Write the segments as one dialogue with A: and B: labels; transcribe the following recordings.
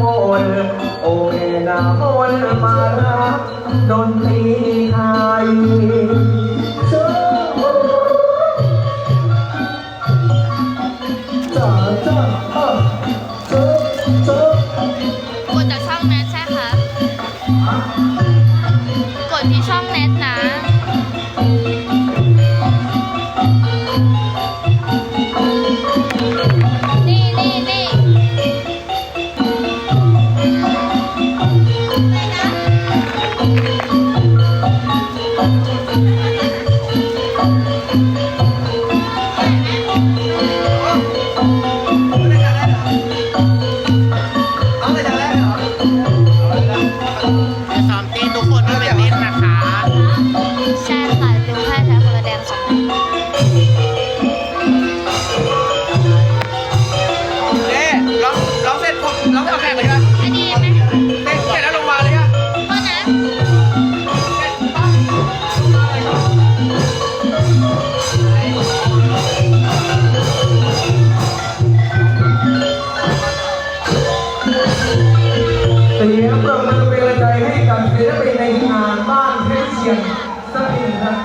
A: มนต์โอเอนามนต์มารับดนตรีไทย
B: ซ้
A: ศิลปินในงานบ้านเพชรเชียงสักทีครับ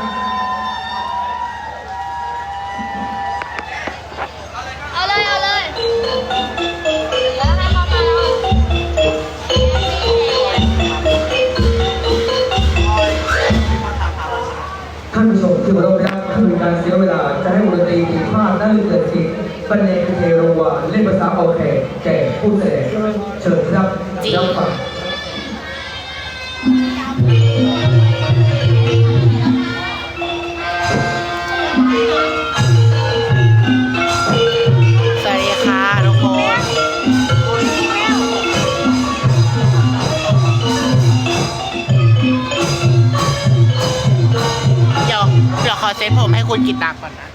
C: เอาเลยเอาเลยแล้วให้เขามาแล้ว
A: ท่านผู้ชมที่เคารพนะครับคือการเสียเวลาจะให้วงดนตรีผิดพลาดนั่นเกิดขึ้นบรรเลงเทโรวาเล่นภาษาโอเคแก่ผู้แสดงเชิญครับรับฟัง
B: อเซ็ตผมให้คุณกิตตาก่อนนะ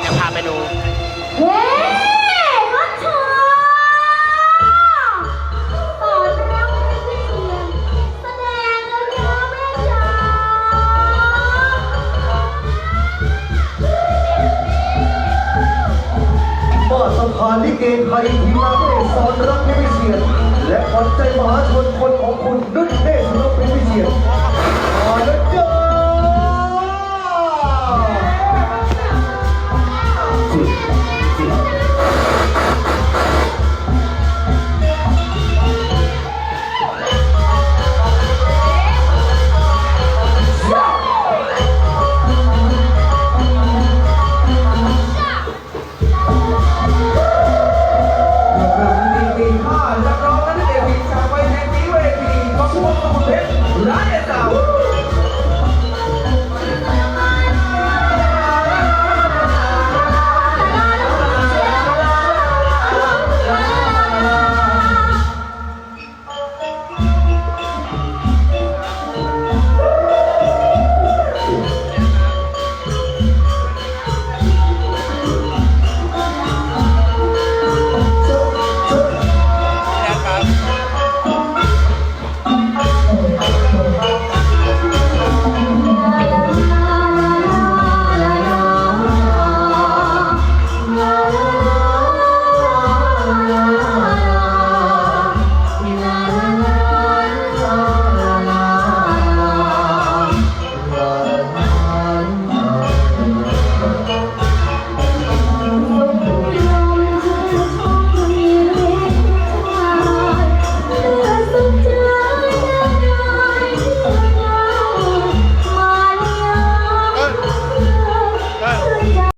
B: เดี๋ยวพาไปดู
D: เฮ้รัชชาสอนแล้วไม่ได้เขียนแสดงแล้วนะแม่จ๋า
A: มาสะพานลิเกไทยทีมาเอกสอนรักไม่เสียและขวัญใจมหาชนคนของคุณนุชเทพรักไม่เสีย